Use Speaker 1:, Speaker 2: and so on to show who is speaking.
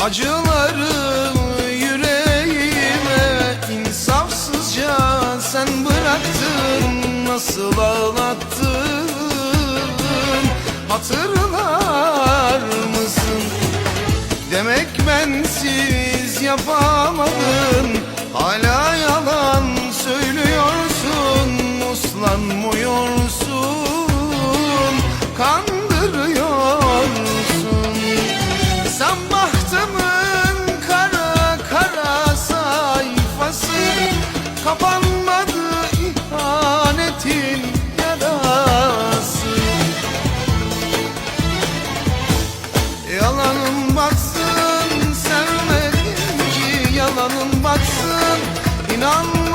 Speaker 1: Acıları yüreğime insafsızca sen bıraktın Nasıl ağlattın? Hatırlar mısın? Demek bensiz yapamadın. Hala yalan söylüyorsun Uslanmıyorsun. Kan Kapanmadı ihanetin yarası Yalanın baksın sevmedim ki yalanın baksın inan.